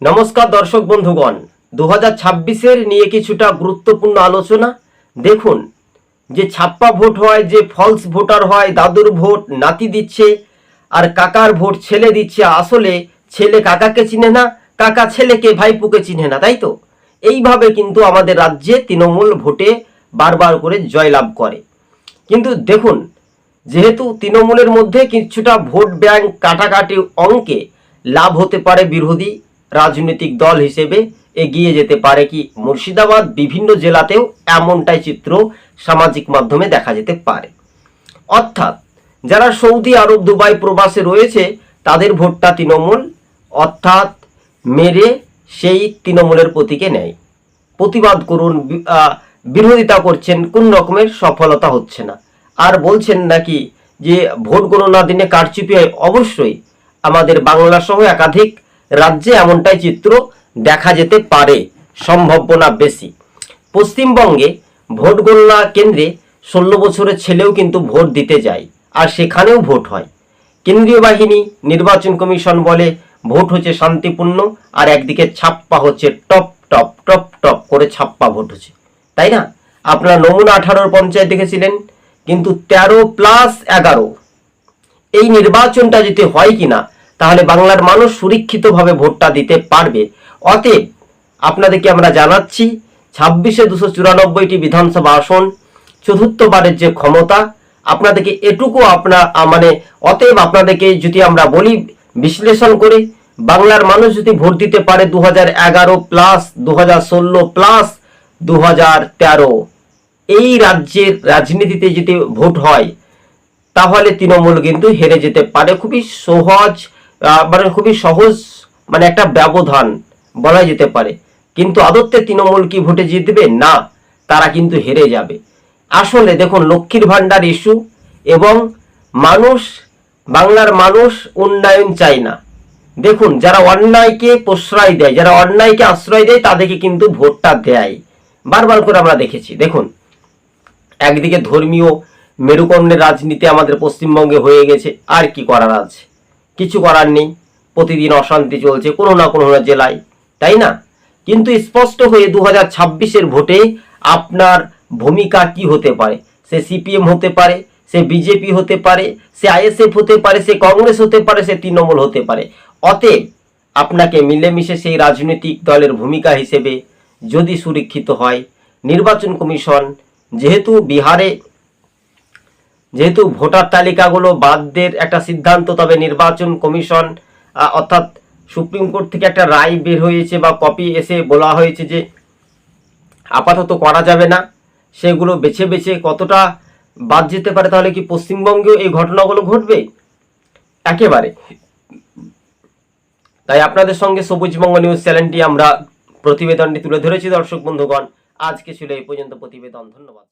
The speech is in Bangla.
নমস্কার দর্শক বন্ধুগণ দু হাজার ছাব্বিশের নিয়ে কিছুটা গুরুত্বপূর্ণ আলোচনা। দেখুন, যে ছাপ্পা ভোট হয়, যে ফলস ভোটার হয়, দাদুর ভোট নাতি দিচ্ছে, আর কাকার ভোট ছেলে দিচ্ছে, আসলে ছেলে কাকাকে চিনে না, কাকা ছেলেকে ভাইপুকে চিনে না, তাই তো? এইভাবে কিন্তু আমাদের রাজ্যে তৃণমূল ভোটে বারবার করে জয়লাভ করে। কিন্তু দেখুন, যেহেতু তৃণমূলের মধ্যে কিছুটা ভোট ব্যাংক কাটাকাটি অঙ্কে লাভ হতে পারে বিরোধী রাজনৈতিক দল হিসেবে এগিয়ে যেতে পারে কি? মুর্শিদাবাদ বিভিন্ন জেলাতেও এমনটাই চিত্র সামাজিক মাধ্যমে দেখা যেতে পারে। অর্থাৎ, যারা সৌদি আরব দুবাই প্রবাসে রয়েছে, তাদের ভোটটা তৃণমূল, অর্থাৎ মেরে সেই তৃণমূলের প্রতীকে নেয়। প্রতিবাদ করুন বিরোধিতা করছেন, কোন রকমের সফলতা হচ্ছে না। আর বলছেন নাকি যে, ভোট গণনার দিনে কারচুপি হয়, অবশ্যই। আমাদের বাংলা সহ একাধিক রাজ্যে এমনটাই চিত্র দেখা যেতে পারে সম্ভাবনা বেশি। পশ্চিমবঙ্গে ভোট গণনা কেন্দ্রে ষোলো বছরের ছেলেও কিন্তু ভোট দিতে যায়, আর সেখানেও ভোট হয়। কেন্দ্রীয় বাহিনী, নির্বাচন কমিশন বলে ভোট হচ্ছে শান্তিপূর্ণ, আর একদিকে ছাপ্পা হচ্ছে টপ টপ টপ টপ করে ছাপ্পা ভোট হচ্ছে। তাই না? আপনারা নমুনা আঠারোর পঞ্চায়েত দেখেছিলেন, কিন্তু তেরো প্লাস এগারো। এই নির্বাচনটা যদি হয় কিনা তাহলে বাংলার মানুষ সুরক্ষিতভাবে ভোটটা দিতে পারবে। অতএব আপনাদেরকে আমরা জানাচ্ছি, ছাব্বিশে দুশো চুরানব্বইটি বিধানসভা আসন, চতুর্থবারের যে ক্ষমতা, আপনাদেরকে এটুকু আপনার মানে অতএব আপনাদেরকে যদি আমরা বলি, বিশ্লেষণ করে, বাংলার মানুষ যদি ভোট দিতে পারে দু হাজার এগারো প্লাস দু ষোলো প্লাস দু তেরো। এই রাজ্যের রাজনীতিতে যদি ভোট হয়, তাহলে তৃণমূল কিন্তু হেরে যেতে পারে। খুবই সহজ মানে খুবই সহজ মানে একটা ব্যবধান বলা যেতে পারে। কিন্তু আদত্তে তৃণমূল কি ভোটে জিতবে? না, তারা কিন্তু হেরে যাবে। আসলে দেখুন, লক্ষ্মীর ভাণ্ডার ইস্যু এবং মানুষ, বাংলার মানুষ উন্নয়ন চায় না। দেখুন, যারা অন্যায়কে প্রশ্রয় দেয়, যারা অন্যায়কে আশ্রয় দেয়, তাদেরকে কিন্তু ভোটটা দেয়। বারবার করে আমরা দেখেছি। দেখুন, একদিকে ধর্মীয় মেরুকরণের রাজনীতি আমাদের পশ্চিমবঙ্গে হয়ে গেছে, আর কি করার আছে? কিছু করার নেই। প্রতিদিন অশান্তি চলছে কোনো না কোনো জেলায়, তাই না? কিন্তু স্পষ্ট হয়ে দু হাজার ছাব্বিশের ভোটে আপনার ভূমিকা কি হতে পারে? সে সিপিএম হতে পারে, সে বিজেপি হতে পারে, সে আইএসএফ হতে পারে, সে কংগ্রেস হতে পারে, সে তৃণমূল হতে পারে। অতএব আপনাকে মিলেমিশে সেই রাজনৈতিক দলের ভূমিকা হিসেবে যদি সুরক্ষিত হয়, নির্বাচন কমিশন যেহেতু বিহারে যেহেতু ভোটার তালিকাগুলো বাদদের একটা সিদ্ধান্ত, তবে নির্বাচন কমিশন অর্থাৎ সুপ্রিম কোর্ট থেকে একটা রায় বের হয়েছে বা কপি এসে বলা হয়েছে যে আপাতত করা যাবে না। সেগুলো বেছে বেছে কতটা বাদ যেতে পারে তাহলে কি পশ্চিমবঙ্গেও এই ঘটনাগুলো ঘটবে? একেবারে। তাই আপনাদের সঙ্গে সবুজবঙ্গ নিউজ চ্যানেলটি আমরা প্রতিবেদনটি তুলে ধরেছি, দর্শক বন্ধুগণ। আজকে ছিল এই পর্যন্ত প্রতিবেদন। ধন্যবাদ।